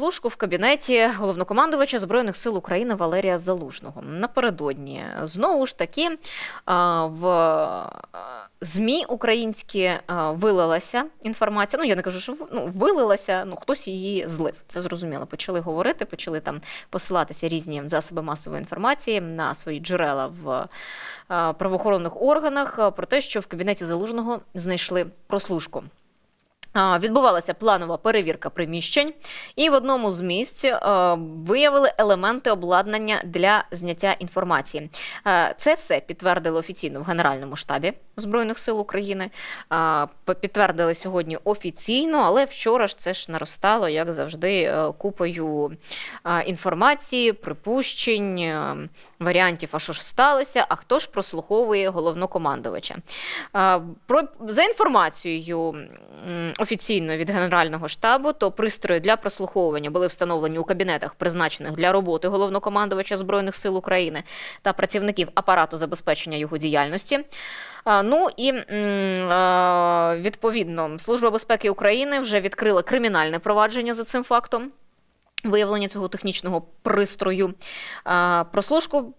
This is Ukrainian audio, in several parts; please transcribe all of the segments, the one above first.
Служку в кабінеті головнокомандувача збройних сил України Валерія Залужного напередодні знову ж таки в змі українські вилилася інформація. Ну я не кажу, що ну, вилилася. Ну хтось її злив. Це зрозуміло. Почали говорити, почали там посилатися різні засоби масової інформації на свої джерела в правоохоронних органах про те, що в кабінеті Залужного знайшли прослушку. Відбувалася планова перевірка приміщень, і в одному з місць е, виявили елементи обладнання для зняття інформації. Е, Це все підтвердили офіційно в Генеральному штабі Збройних сил України. Е, Підтвердили сьогодні офіційно, але вчора ж це ж наростало, як завжди, купою інформації, припущень, варіантів, а що ж сталося, а хто ж прослуховує головнокомандувача. За інформацією офіційно від Генерального штабу, то пристрої для прослуховування були встановлені у кабінетах, призначених для роботи головнокомандувача збройних сил України та працівників апарату забезпечення його діяльності. Ну і відповідно Служба безпеки України вже відкрила кримінальне провадження за цим фактом. Виявлення цього технічного пристрою. Прослушку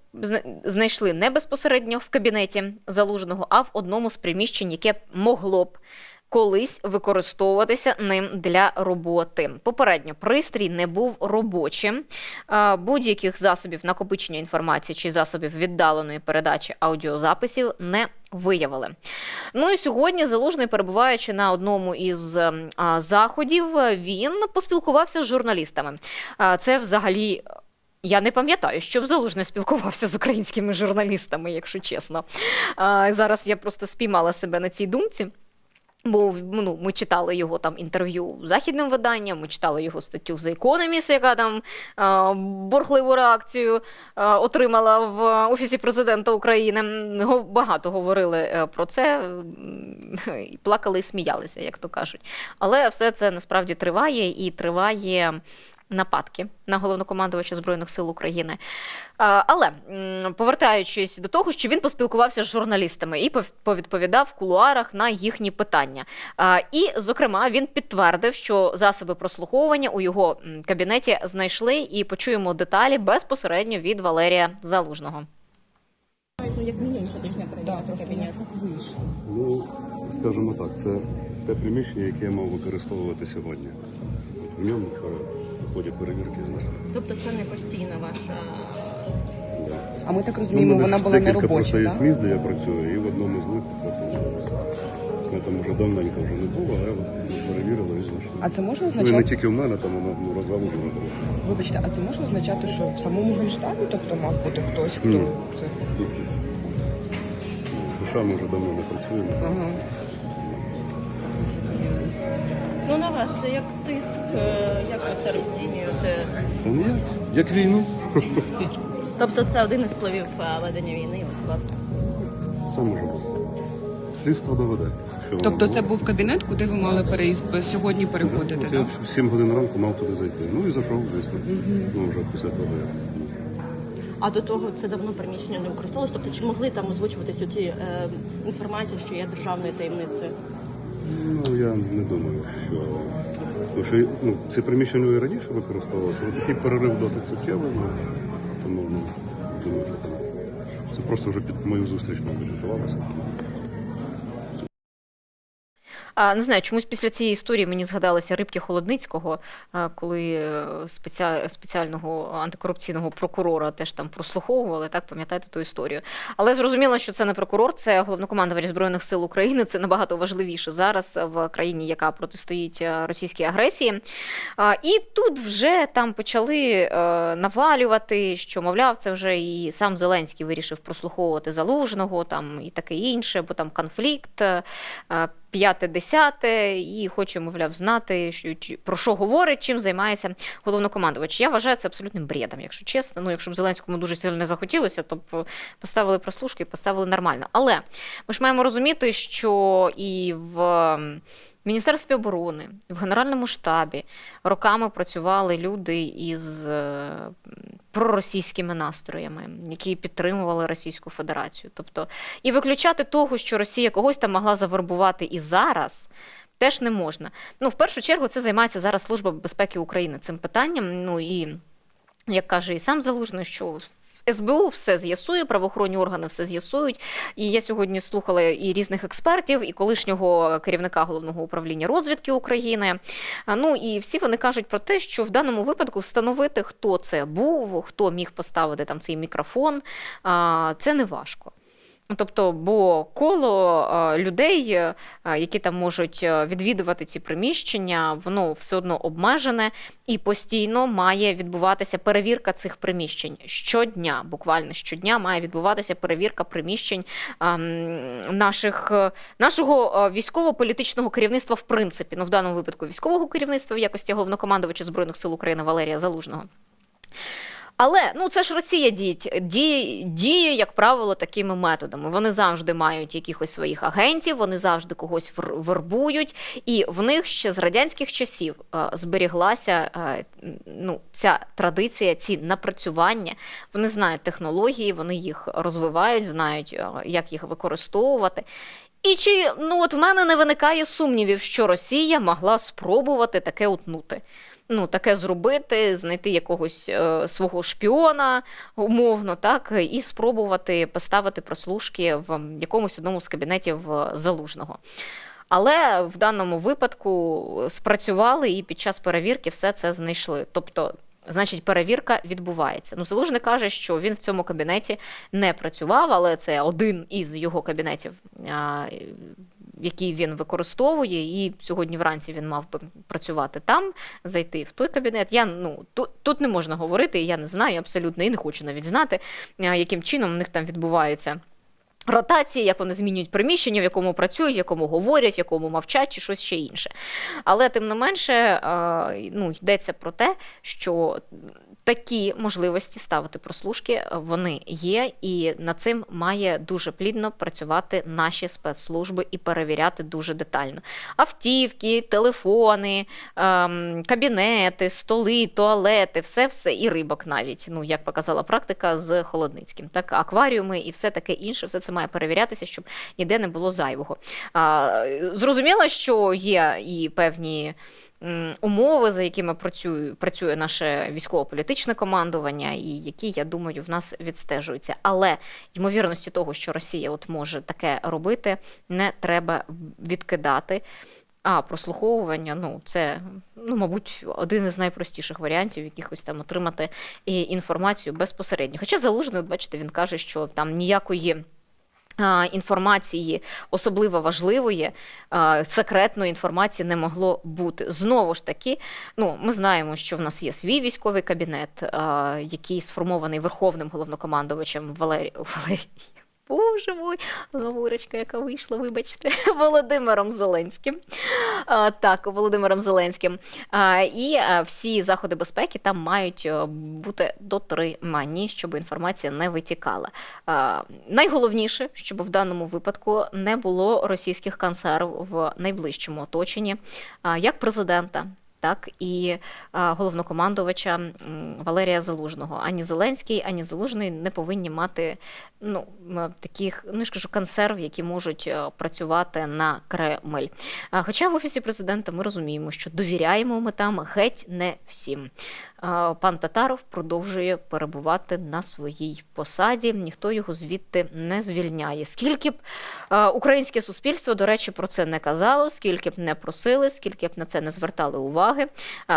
знайшли не безпосередньо в кабінеті залужного, а в одному з приміщень, яке могло б колись використовуватися ним для роботи. Попередньо пристрій не був робочим. Будь-яких засобів накопичення інформації чи засобів віддаленої передачі аудіозаписів не виявили. Ну і сьогодні залужний, перебуваючи на одному із а, заходів, він поспілкувався з журналістами. Це взагалі. Я не пам'ятаю, щоб залужний спілкувався з українськими журналістами, якщо чесно. А, зараз я просто спіймала себе на цій думці. Бо ну, ми читали його там інтерв'ю західним виданням, ми читали його статтю The Economist, яка там е, бурхливу реакцію е, отримала в Офісі президента України. Багато говорили е, про це, і плакали і сміялися, як то кажуть. Але все це насправді триває і триває. Нападки на головнокомандувача збройних сил України. Але повертаючись до того, що він поспілкувався з журналістами і пов- повідповідав в кулуарах на їхні питання. І, зокрема, він підтвердив, що засоби прослуховування у його кабінеті знайшли і почуємо деталі безпосередньо від Валерія Залужного. Ну, як мінімум щотижня перевіряти кабінет. Ну, скажімо так, це те приміщення, яке я мав використовувати сьогодні. В ньому вчора в ході перевірки знайшли. Тобто це не постійна ваша. А ми так Ну, розуміємо, мене вона була не декілька просто є місць, де я працюю, і в одному з них це виходить. Я там вже давненько вже не було, а я перевірила і знайшла. А це може означати? Ну і не тільки в мене, там воно ну, розгалужено було. вибачте, а це може означати, що в самому генштабі, тобто мав бути хтось, хто Ні. це. Душа ми вже давно не працюємо. Ага. Ну на вас це як тиск, е, як ви це розцінюєте? Ну як? Як війну. Тобто це один із впливів е, ведення війни, от, власне. Все може бути. Слідство доведе. що воно Тобто було. це був кабінет, куди ви мали переїзд сьогодні переходити, От Я в 7 годин ранку мав туди зайти. Ну і зайшов, звісно. Ну вже після того я. А до того це давно приміщення не використовувалось. Тобто чи могли там озвучуватися ті е, інформації, що є державною таємницею? Ну я не думаю, що. Тому що ну, це приміщення і раніше використовувалося, але такий перерив досить суттєвий, ну, тому ну, думаю, що. Це просто вже під мою зустріч, мабуть, готувалося. А, не знаю, чомусь після цієї історії мені згадалися рибки Холодницького, коли е, спеціального антикорупційного прокурора теж там прослуховували, так пам'ятаєте ту історію. Але зрозуміло, що це не прокурор, це головнокомандувач збройних сил України. Це набагато важливіше зараз в країні, яка протистоїть е, російській агресії. І тут вже там почали е, навалювати, що мовляв, це вже і сам Зеленський вирішив прослуховувати залужного, там і таке інше, бо там конфлікт. Е, П'яте, десяте, і хоче, мовляв, знати, що, про що говорить, чим займається головнокомандувач. Я вважаю це абсолютним бредом, якщо чесно. Ну, якщо б Зеленському дуже сильно не захотілося, то б поставили прослушки поставили нормально. Але ми ж маємо розуміти, що і в м, Міністерстві оборони, в Генеральному штабі роками працювали люди із е, проросійськими настроями, які підтримували Російську Федерацію. Тобто, і виключати того, що Росія когось там могла завербувати і зараз. теж не можна. Ну, в першу чергу, це займається зараз Служба безпеки України цим питанням. Ну і як каже і сам залужний, що СБУ все з'ясує, правоохоронні органи все з'ясують. І я сьогодні слухала і різних експертів, і колишнього керівника головного управління розвідки України. Ну і всі вони кажуть про те, що в даному випадку встановити, хто це був, хто міг поставити там цей мікрофон, це не важко. Ну, Тобто, бо коло е, людей, е, які там можуть е, відвідувати ці приміщення, воно все одно обмежене і постійно має відбуватися перевірка цих приміщень. Щодня, буквально щодня, має відбуватися перевірка приміщень ем, наших, нашого військово-політичного керівництва, в принципі, ну в даному випадку військового керівництва в якості головнокомандувача Збройних сил України Валерія Залужного. Але ну це ж Росія діє, діє, діє, як правило, такими методами. Вони завжди мають якихось своїх агентів, вони завжди когось вер- вербують, і в них ще з радянських часів е, зберіглася е, ну, ця традиція, ці напрацювання. Вони знають технології, вони їх розвивають, знають, е, як їх використовувати. І чи ну от в мене не виникає сумнівів, що Росія могла спробувати таке утнути ну, таке зробити, знайти якогось е, свого шпіона, умовно, так, і спробувати поставити прослушки в якомусь одному з кабінетів е, залужного. Але в даному випадку спрацювали і під час перевірки все це знайшли. Тобто, значить, перевірка відбувається. Ну, Залужний каже, що він в цьому кабінеті не працював, але це один із його кабінетів, який він використовує. І сьогодні вранці він мав би працювати там, зайти в той кабінет. Я ну тут, тут не можна говорити, я не знаю абсолютно і не хочу навіть знати, яким чином в них там відбуваються. Ротації, як вони змінюють приміщення, в якому працюють, в якому говорять, в якому мовчать, чи щось ще інше. Але тим не менше, е, ну, йдеться про те, що такі можливості ставити прослушки вони є, і над цим має дуже плідно працювати наші спецслужби і перевіряти дуже детально. Автівки, телефони, ем, кабінети, столи, туалети, все, все і рибок навіть. Ну як показала практика з Холодницьким, так акваріуми і все таке інше, все це має перевірятися, щоб ніде не було зайвого. А, зрозуміло, що є і певні умови, за якими працює, працює наше військово-політичне командування, і які, я думаю, в нас відстежуються. Але ймовірності того, що Росія от може таке робити, не треба відкидати. А прослуховування, ну це ну, мабуть, один із найпростіших варіантів, якихось там отримати інформацію безпосередньо. Хоча залужний, бачите, він каже, що там ніякої. Інформації особливо важливої, секретної інформації не могло бути. Знову ж таки, ну ми знаємо, що в нас є свій військовий кабінет, який сформований верховним головнокомандувачем Валерій Валерій. Боже мой, говорочка, яка вийшла, вибачте, Володимиром Зеленським. А, так, Володимиром Зеленським. А, і а, всі заходи безпеки там мають е, бути дотримані, щоб інформація не витікала. А, найголовніше, щоб в даному випадку не було російських консерв в найближчому оточенні, а, як президента. Так і а, головнокомандувача Валерія Залужного. Ані Зеленський, ані Залужний не повинні мати ну, таких, ну я ж кажу, консерв, які можуть е, працювати на Кремль. А, Хоча в офісі президента ми розуміємо, що довіряємо ми там геть не всім. Пан Татаров продовжує перебувати на своїй посаді. Ніхто його звідти не звільняє. Скільки б українське суспільство, до речі, про це не казало, скільки б не просили, скільки б на це не звертали уваги,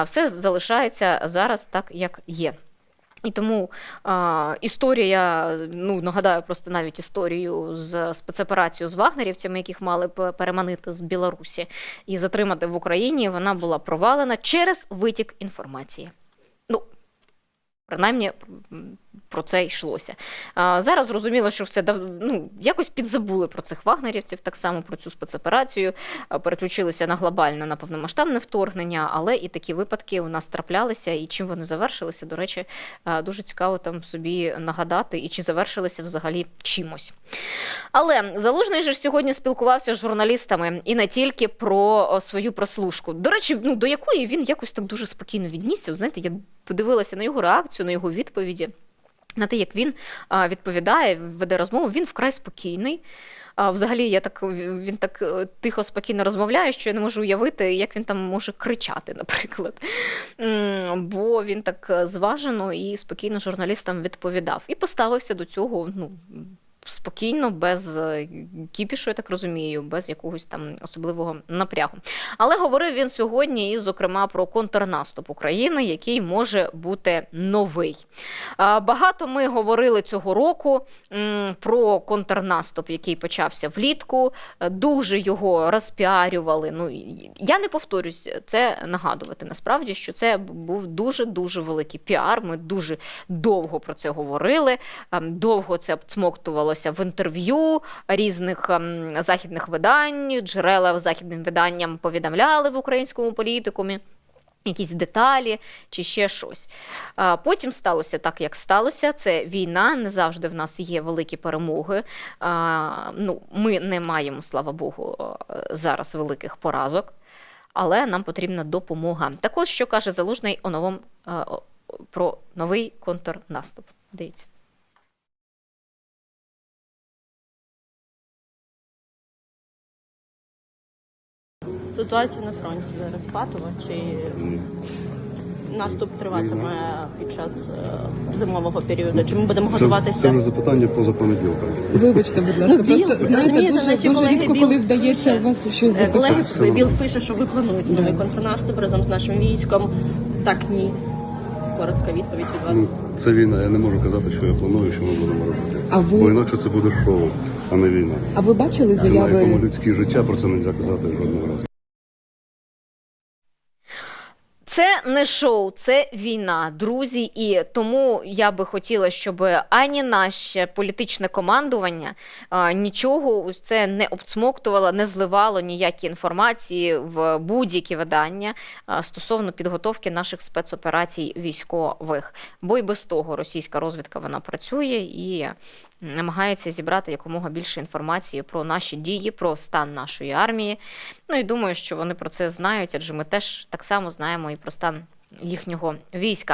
все залишається зараз так, як є. І тому а, історія, ну нагадаю просто навіть історію з спецоперацією з вагнерівцями, яких мали б переманити з Білорусі і затримати в Україні, вона була провалена через витік інформації. Принаймні про це йшлося. А, зараз зрозуміло, що все дав, ну, якось підзабули про цих вагнерівців, так само про цю спецоперацію, переключилися на глобальне, на повномасштабне вторгнення, але і такі випадки у нас траплялися, і чим вони завершилися, до речі, дуже цікаво там собі нагадати, і чи завершилися взагалі чимось. Але Залужний же ж сьогодні спілкувався з журналістами і не тільки про свою прослушку. До речі, ну до якої він якось так дуже спокійно віднісся. Знаєте, я подивилася на його реакцію, на його відповіді. На те, як він відповідає, веде розмову, він вкрай спокійний. А взагалі, я так він так е, тихо, спокійно розмовляє, що я не можу уявити, як він там може кричати, наприклад. Бо він так е, зважено і спокійно журналістам відповідав. І поставився до цього ну, спокійно, без е, кіпішу, я так розумію, без якогось там особливого напрягу. Але говорив він сьогодні, і, зокрема, про контрнаступ України, який може бути новий. Багато ми говорили цього року про контрнаступ, який почався влітку. Дуже його розпіарювали. Ну я не повторюсь це нагадувати. Насправді, що це був дуже дуже великий піар. Ми дуже довго про це говорили. ем, Довго це обцмоктувалося в інтерв'ю різних ем, західних видань. Джерела західним виданням повідомляли в українському політикумі. Якісь деталі чи ще щось. Потім сталося так, як сталося. Це війна. Не завжди в нас є великі перемоги. Ну, ми не маємо, слава Богу, е, зараз великих поразок, але нам потрібна допомога. Так ось, що каже Залужний о новому е, про новий контрнаступ. Дивіться. Ситуація на фронті зараз патова чи наступ триватиме під час е, зимового періоду? Чи ми будемо Це, це не запитання поза понеділком. Вибачте, будь ласка, Ну, Біл, просто знаєте, розумієте, дуже, дуже колеги рідко, Біл коли вдається у вас щось Е, Колеги, запитати. Біл пише, що ви плануєте новий контрнаступ разом з нашим військом. Так, ні. Коротка відповідь від вас. Ну, це війна. Я не можу казати, що я планую, що ми будемо робити. А ви- Бо інакше це буде шоу, а не війна. А ви бачили Ціна якому заяви? людське життя, про це не можна казати жодного разу. Це не шоу, це війна, друзі. І тому я би хотіла, щоб ані наше політичне командування а, нічого ось це не обцмоктувало, не зливало ніякі інформації в будь-які видання а, стосовно підготовки наших спецоперацій військових. Бо й без того російська розвідка вона працює і намагається зібрати якомога більше інформації про наші дії, про стан нашої армії. Ну і думаю, що вони про це знають, адже ми теж так само знаємо і про стан їхнього війська.